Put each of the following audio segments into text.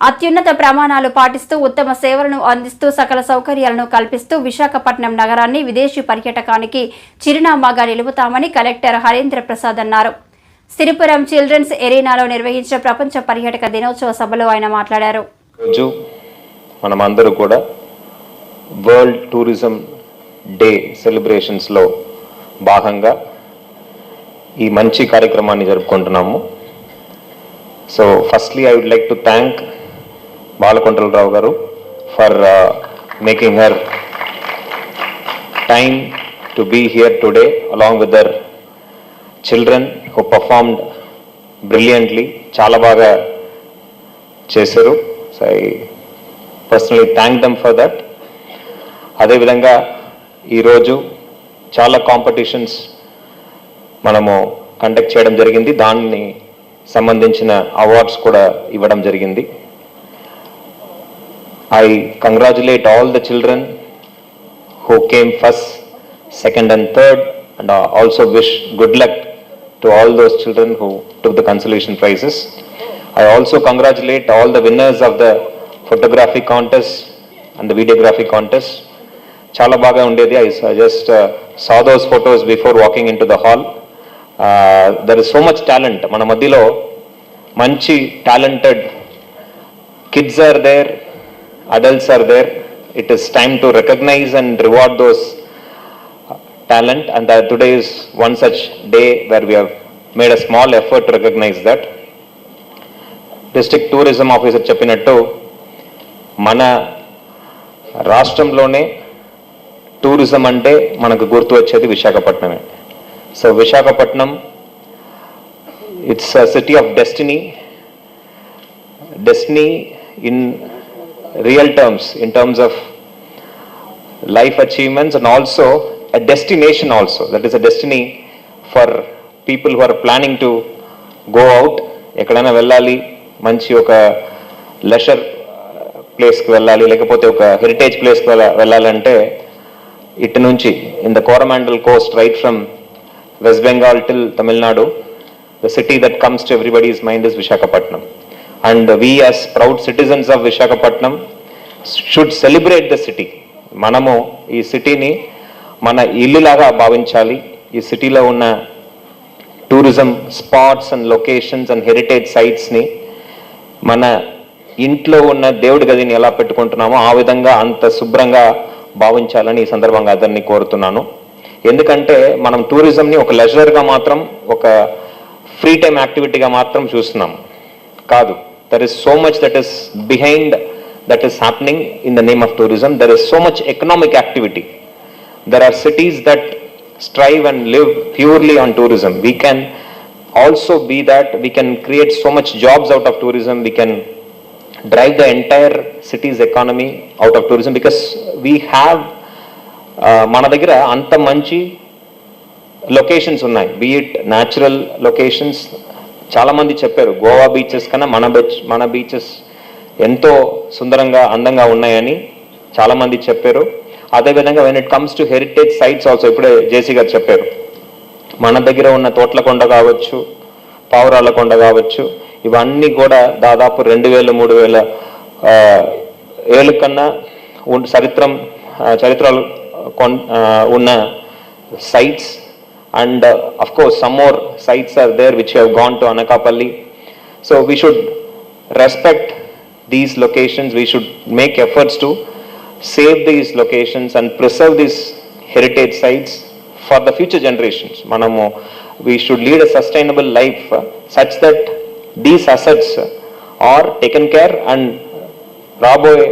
అత్యున్నత ప్రమాణాలు పాటిస్తూ ఉత్తమ సేవలను అందిస్తూ సకల సౌకర్యాలను కల్పిస్తూ విశాఖపట్నం నగరాన్ని విదేశీ పర్యాటకానికి చిరునామాగా నిలుపుతామని కలెక్టర్ హరేంద్ర ప్రసాద్ అన్నారు. సిరిపురం చిల్డ్రన్స్ ఎరీనాలో నిర్వహించిన ప్రపంచ పర్యాటక దినోత్సవ సభలో ఆయన మాట్లాడారు. మనమందరూ కూడా వరల్డ్ టూరిజం డే సెలబ్రేషన్స్లో భాగంగా ఈ మంచి కార్యక్రమాన్ని జరుపుకుంటున్నాము. So firstly I would like to thank Balakondalarao garu for making her time to be here today along with their children who performed brilliantly చాలా బాగా చేశారు. So I personally thank them for that అదేవిధంగా ఈరోజు చాలా competitions మనము conduct చేయడం జరిగింది. దాన్ని సంబంధించిన అవార్డ్స్ కూడా ఇవ్వడం జరిగింది. I congratulate all the children who came first, second, and third, and uh, also wish good luck to all those children who took the consolation prizes. I also congratulate all the winners of the photography contest and the videography contest. చాలా బాగా ఉండేది I just saw those photos before walking into the hall there is so much talent మన మధ్యలో మంచి talented kids are there, adults are there. It is time to recognize and reward those uh, talent, and that today is one such day where we have made a small effort to recognize that. District tourism officer చెప్పినట్టు మన రాష్ట్రంలోనే tourism అంటే మనకు గుర్తు వచ్చేది విశాఖపట్నమే so Visakhapatnam it's city of destiny destiny in real terms, in terms of life achievements and also a destination also. That is a destiny for people who are planning to go out. ఎక్కడైనా వెళ్ళాలి మంచి ఒక లెషర్ ప్లేస్కి వెళ్ళాలి లేకపోతే ఒక heritage ప్లేస్కి వెళ్ళ వెళ్ళాలంటే ఇటు నుంచి in the Coromandel coast right from West Bengal till Tamil Nadu the city that comes to everybody's mind is Visakhapatnam. And we as proud citizens of Visakhapatnam should celebrate the city మనము ఈ సిటీని మన ఇల్లులాగా భావించాలి. ఈ సిటీలో ఉన్న tourism spots and locations and heritage సైట్స్ని మన ఇంట్లో ఉన్న దేవుడి గదిని ఎలా పెట్టుకుంటున్నామో ఆ విధంగా అంత శుభ్రంగా భావించాలని ఈ సందర్భంగా అతన్ని కోరుతున్నాను. ఎందుకంటే మనం టూరిజంని ఒక లెజర్గా మాత్రం ఒక ఫ్రీ టైం యాక్టివిటీగా మాత్రం చూస్తున్నాం. కాదు there is so much that is behind That is happening in the name of tourism there is so much economic activity there are cities that strive and live purely on tourism. We can also be that, we can create so much jobs out of tourism, we can drive the entire city's economy out of tourism because we have uh, మన దగ్గర అంత మంచి locations ఉన్నాయి be it natural locations చాలామంది చెప్పారు Goa beaches కన్నా మన beach మన బీచెస్ ఎంతో సుందరంగా అందంగా ఉన్నాయని చాలామంది చెప్పారు. అదేవిధంగా when it comes to heritage sites also ఇప్పుడే జేసీ గారు చెప్పారు. మన దగ్గర ఉన్న తోట్లకొండ కావచ్చు పావురాల కొండ కావచ్చు ఇవన్నీ కూడా దాదాపు రెండు వేల మూడు వేల ఏళ్ళ కన్నా చరిత్రం చరిత్రలు కొన్- ఉన్న sites and of course some more sites are there which have gone to Anakapalli so we should respect these locations. We should make efforts to save these locations and preserve these heritage sites for the future generations. Manamo, we should lead a sustainable life uh, such that these assets uh, are taken care and రాబోయే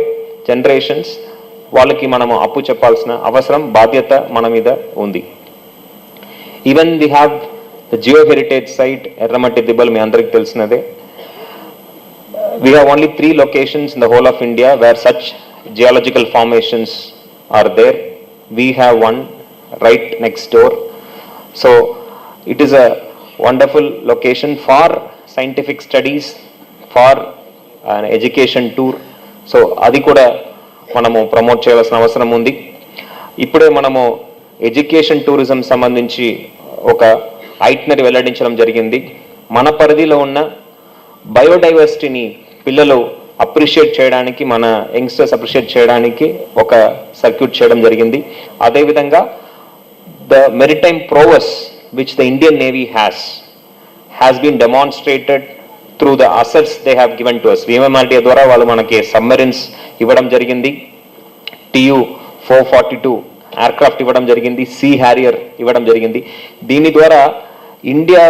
generations వాళ్ళకి మనము అప్పు చెప్పాల్సిన అవసరం బాధ్యత మన మీద ఉంది even they have the geo heritage site ఎర్రమట్టి దిబ్బలు మీ అందరికి తెలిసినదే we have only three locations in the whole of India where such geological formations are there. We have one right next door. So it is a wonderful location for scientific studies, for an education tour. So అది కూడా మనము promote చేయాల్సిన అవసరం ఉంది ఇప్పుడే మనము education tourism సంబంధించి ఒక ఐట్నరీ వెల్లడించడం జరిగింది మన పరిధిలో ఉన్న బయోడైవర్సిటీని పిల్లలు అప్రిషియేట్ చేయడానికి మన యంగ్స్టర్స్ అప్రిషియేట్ చేయడానికి ఒక సర్క్యూట్ చేయడం జరిగింది. అదేవిధంగా the maritime prowess which the Indian navy has has been demonstrated through the assets they have given to us VMRTA ద్వారా వాళ్ళు మనకి సబ్మెరిన్స్ ఇవ్వడం జరిగింది. TU four forty two aircraft ఇవ్వడం జరిగింది. సీ హ్యారియర్ ఇవ్వడం జరిగింది. దీని ద్వారా ఇండియా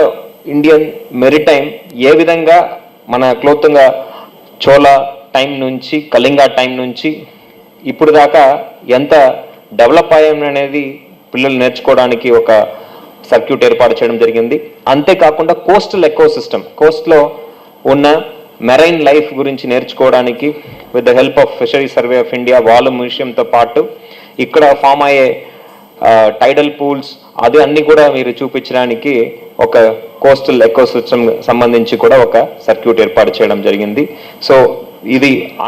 ఇండియన్ మెరిటైమ్ ఏ విధంగా మన క్లోత్గా చోళ టైం నుంచి కళింగ టైం నుంచి ఇప్పుడు దాకా ఎంత డెవలప్ అయ్యాం అనేది పిల్లలు నేర్చుకోవడానికి ఒక సర్క్యూట్ ఏర్పాటు చేయడం జరిగింది. అంతేకాకుండా కోస్టల్ ఎకో సిస్టమ్ కోస్ట్లో ఉన్న మెరైన్ లైఫ్ గురించి నేర్చుకోవడానికి with the help of fishery survey of India వాళ్ళ మ్యూజియంతో పాటు ఇక్కడ ఫామ్ అయ్యే టైడల్ పూల్స్ అది అన్ని కూడా మీరు చూపించడానికి ఒక కోస్టల్ ఎకో సిస్టమ్ సంబంధించి కూడా ఒక సర్క్యూట్ ఏర్పాటు చేయడం జరిగింది. సో ఇది